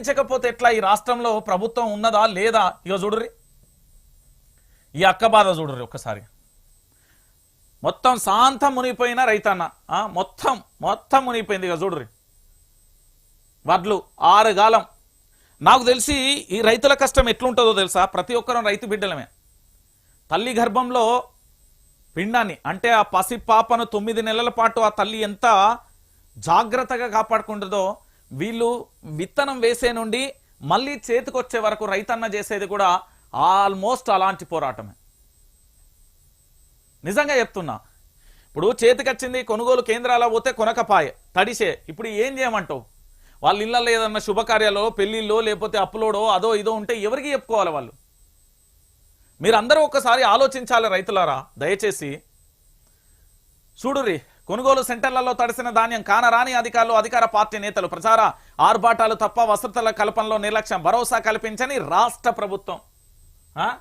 పెంచకపోతే ఎట్లా? ఈ రాష్ట్రంలో ప్రభుత్వం ఉన్నదా లేదా? ఇక చూడుర్రి. ఈ అక్క బాధ చూడుర్రి ఒక్కసారి మొత్తం శాంతం మునిగిపోయిన రైతన్న. మొత్తం మొత్తం మునిగిపోయింది ఇక చూడుర్రి. వడ్లు ఆరుగాలం నాకు తెలిసి ఈ రైతుల కష్టం ఎట్లుంటుందో తెలుసా? ప్రతి ఒక్కరం రైతు బిడ్డలమే. తల్లి గర్భంలో పిండాన్ని అంటే ఆ పసి పాపను తొమ్మిది నెలల పాటు ఆ తల్లి ఎంత జాగ్రత్తగా కాపాడుకుంటుందో వీళ్ళు విత్తనం వేసే నుండి మళ్ళీ చేతికొచ్చే వరకు రైతన్న చేసేది కూడా ఆల్మోస్ట్ అలాంటి పోరాటమే. నిజంగా చెప్తున్నా. ఇప్పుడు చేతికొచ్చింది కొనుగోలు కేంద్రాల పోతే కొనకపాయే తడిసే. ఇప్పుడు ఏం చేయమంటావు? వాళ్ళ ఇళ్ళల్లో ఏదన్నా శుభకార్యాలో పెళ్ళిళ్ళో లేకపోతే అప్పులోడో అదో ఇదో ఉంటే ఎవరికి చెప్పుకోవాలి వాళ్ళు? మీరందరూ ఒక్కసారి ఆలోచించాలి రైతులారా దయచేసి. చూడురి కొనుగోలు సెంటర్లలో తడిసిన ధాన్యం కానరాని అధికారులు అధికార పార్టీ నేతలు ప్రచార ఆర్భాటాలు తప్ప వసతుల కల్పనలో నిర్లక్ష్యం భరోసా కల్పించని రాష్ట్ర ప్రభుత్వం. ఆ?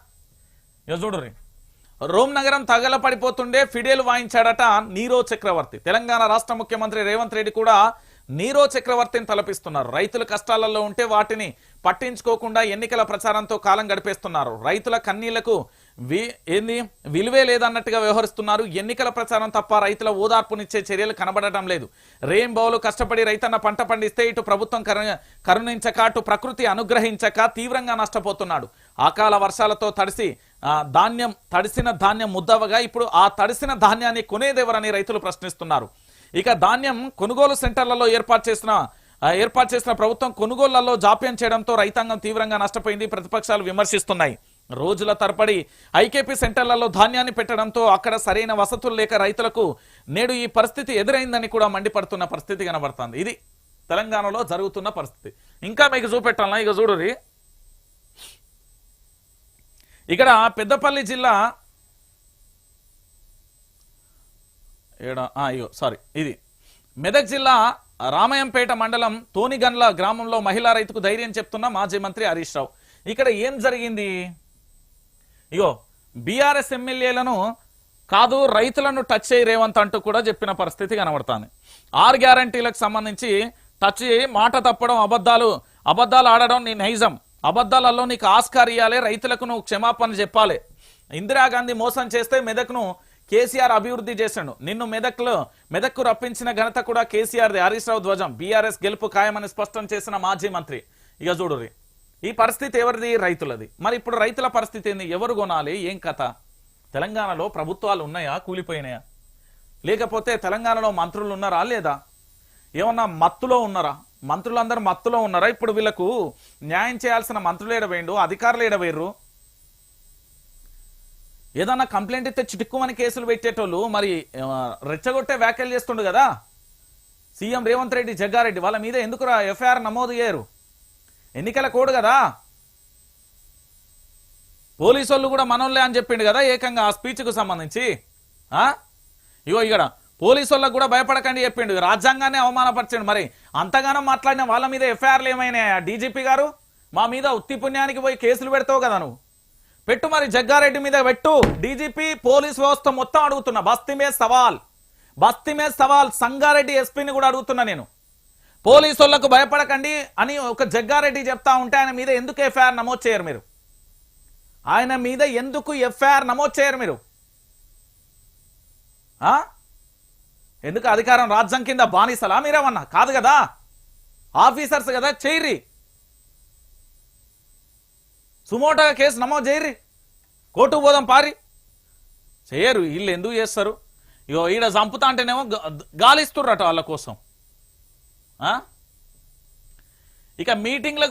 రోమ్ నగరం తగలపడిపోతుండే ఫిడేలు వాయించాడట నీరో చక్రవర్తి. తెలంగాణ రాష్ట్ర ముఖ్యమంత్రి రేవంత్ రెడ్డి కూడా నీరో చక్రవర్తిని తలపిస్తున్నారు. రైతుల కష్టాలలో ఉంటే వాటిని పట్టించుకోకుండా ఎన్నికల ప్రచారంతో కాలం గడిపేస్తున్నారు. రైతుల కన్నీళ్ళకు ఏంది? విలువే లేదన్నట్టుగా వ్యవహరిస్తున్నారు. ఎన్నికల ప్రచారం తప్ప రైతుల ఓదార్పునిచ్చే చర్యలు కనబడటం లేదు. రేం బౌలు కష్టపడి రైతన్న పంట పండిస్తే ఇటు ప్రభుత్వం కరు- కరుణించక అటు ప్రకృతి అనుగ్రహించక తీవ్రంగా నష్టపోతున్నాడు. అకాల వర్షాలతో తడిసి ధాన్యం తడిసిన ధాన్యం ముద్దవగా ఇప్పుడు ఆ తడిసిన ధాన్యాన్ని కొనేదెవరని రైతులు ప్రశ్నిస్తున్నారు. ఇక ధాన్యం కొనుగోలు సెంటర్లలో ఏర్పాటు చేసిన ఏర్పాటు చేసిన ప్రభుత్వం కొనుగోళ్ళలో జాప్యం చేయడంతో రైతాంగం తీవ్రంగా నష్టపోయింది. ప్రతిపక్షాలు విమర్శిస్తున్నాయి. రోజుల తరపడి ఐకేపీ సెంటర్లలో ధాన్యాన్ని పెట్టడంతో అక్కడ సరైన వసతులు లేక రైతులకు నేడు ఈ పరిస్థితి ఎదురైందని కూడా మండిపడుతున్న పరిస్థితి కనబడుతుంది. ఇది తెలంగాణలో జరుగుతున్న పరిస్థితి. ఇంకా మీకు చూపెట్టాలన్నా ఇక చూడురి ఇక్కడ పెద్దపల్లి జిల్లా ఏడా? ఆ, సారీ ఇది. మెదక్ జిల్లా రామయంపేట మండలం తోనిగన్ల గ్రామంలో మహిళా రైతుకు ధైర్యం చెప్తున్న మాజీ మంత్రి హరీష్ రావు. ఇక్కడ ఏం జరిగింది? ఇగో బీఆర్ఎస్ ఎమ్మెల్యేలను కాదు రైతులను టచ్ చేయి రేవంత్ అంటూ కూడా చెప్పిన పరిస్థితి కనబడుతుంది. ఆరు గ్యారంటీలకు సంబంధించి టచ్ చేయి మాట తప్పడం అబద్ధాలు అబద్ధాలు ఆడడం నీ నైజం. అబద్ధాలలో నీకు ఆస్కార్ ఇవ్వాలి రైతులకు నువ్వు క్షమాపణ చెప్పాలి. ఇందిరాగాంధీ మోసం చేస్తే మెదక్ను కేసీఆర్ అభివృద్ధి చేశాడు. నిన్ను మెదక్లో మెదక్కు రప్పించిన ఘనత కూడా కేసీఆర్ది. హరీష్ రావు ధ్వజం బీఆర్ఎస్ గెలుపు ఖాయమని స్పష్టం చేసిన మాజీ మంత్రి. ఇక చూడురి ఈ పరిస్థితి ఎవరిది? రైతులది. మరి ఇప్పుడు రైతుల పరిస్థితి ఏంది ఎవరు కొనాలి? ఏం కథ? తెలంగాణలో ప్రభుత్వాలు ఉన్నాయా? కూలిపోయినాయా? లేకపోతే తెలంగాణలో మంత్రులు ఉన్నారా? లేదా? ఏమన్నా మత్తులో ఉన్నారా? మంత్రులందరూ మత్తులో ఉన్నారా? ఇప్పుడు వీళ్ళకు న్యాయం చేయాల్సిన మంత్రులు ఏడవేయండు? అధికారులు ఏడవేయరు ఏదన్నా కంప్లైంట్ ఇస్తే చిటుక్కుమని కేసులు పెట్టేటోళ్ళు మరి రెచ్చగొట్టే వ్యాఖ్యలు చేస్తుండు కదా? సీఎం రేవంత్ రెడ్డి జగ్గారెడ్డి వాళ్ళ మీద ఎందుకు ఎఫ్ఐఆర్ నమోదు చేయరు ఎన్నికల కోడ్ కదా? పోలీసు వాళ్ళు కూడా మనోళ్ళే అని చెప్పిండు కదా ఏకంగా ఆ స్పీచ్కు సంబంధించి ఆ? ఇగో ఇక్కడ పోలీసు వాళ్ళకు కూడా భయపడకండి చెప్పిండు. రాజ్యాంగాన్ని అవమానపరిచాడు. మరి అంతగానో మాట్లాడిన వాళ్ళ మీద ఎఫ్ఐఆర్లు ఏమైనాయా? డీజీపీ గారు మా మీద ఉత్తి పుణ్యానికి పోయి కేసులు పెడతావు కదా నువ్వు. పెట్టు మరి జగ్గారెడ్డి మీద పెట్టు. డీజీపీ పోలీస్ వ్యవస్థ మొత్తం అడుగుతున్నా. బస్తీ మీద సవాల్. బస్తీ మీద సవాల్. సంగారెడ్డి ఎస్పీని కూడా అడుగుతున్నా నేను. పోలీసు వాళ్ళకు భయపడకండి అని ఒక జగ్గారెడ్డి చెప్తా ఉంటే ఆయన మీద ఎందుకు ఎఫ్ఐఆర్ నమోదు చేయరు మీరు? ఆయన మీద ఎందుకు ఎఫ్ఐఆర్ నమోదు చేయరు మీరు? ఆ? ఎందుకు అధికారం రాజ్యం కింద బానిసలా మీరేమన్నా? కాదు కదా? ఆఫీసర్స్ కదా చేయరి సుమోటోగా కేసు నమోదు చేయరి కోర్టు పోదాం పారి. చేయరు వీళ్ళు ఎందుకు చేస్తారు? ఇగో ఈడ చంపుతా అంటేనేమో గాలిస్తుర్రట వాళ్ళ కోసం. ఇక మీటింగ్లకు